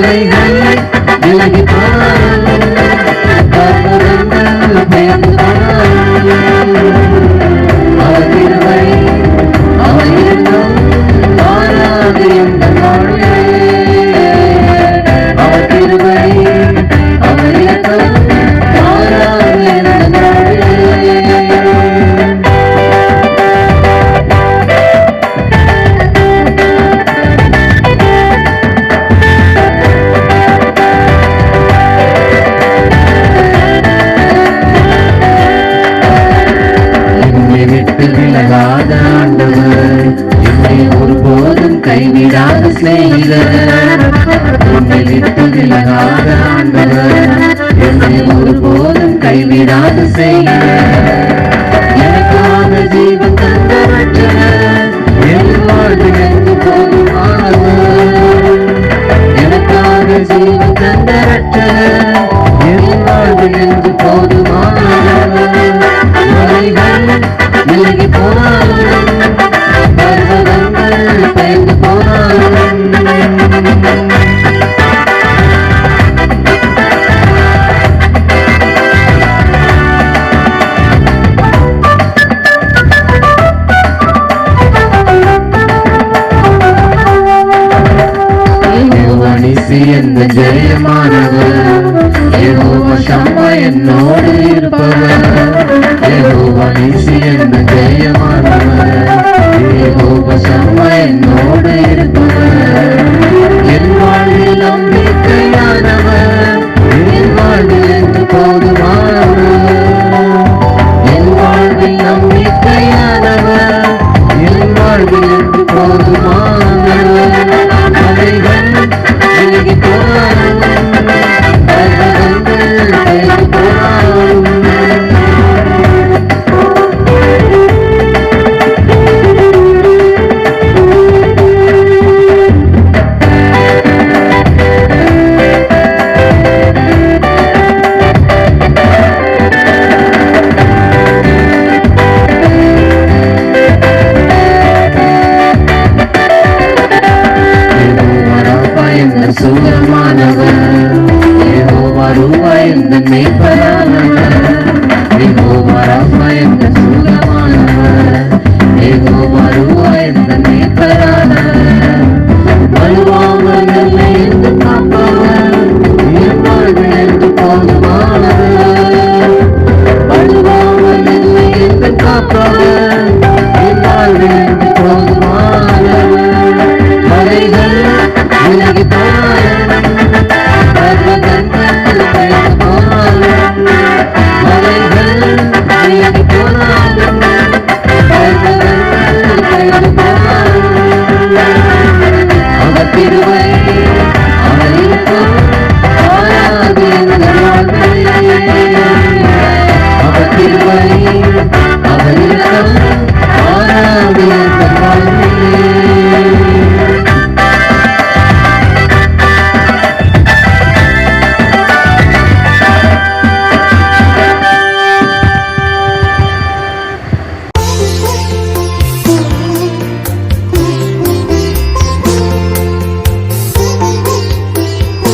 போனாலும் மலைகள் விலகி போனாலும் பர்வதங்கள் பெயர்ந்து போனாலும் அவர் கிருபை அவர் இரக்கம் மாறாது எந்த நாளிலே அவர் கிருபை அவர் ஒருபோதும் கைவிடாத செய்தவர் என்னை விட்டு விலகாத ஆண்டவர். என்னை ஒருபோதும் கைவிடாத செய்தவர் எனக்கான ஜீவன் தந்தவற்றவர் என் வாழ்வில் ஜீவன் தந்தவற்றவர் என் வாழ்வில் யெகோவா நிசி ஜெயமானவர் யெகோவா சம்மா என்னோடு இருப்பவர் யெகோவா நிசி என்ற ஜெயமானவர் சம்மா పరాన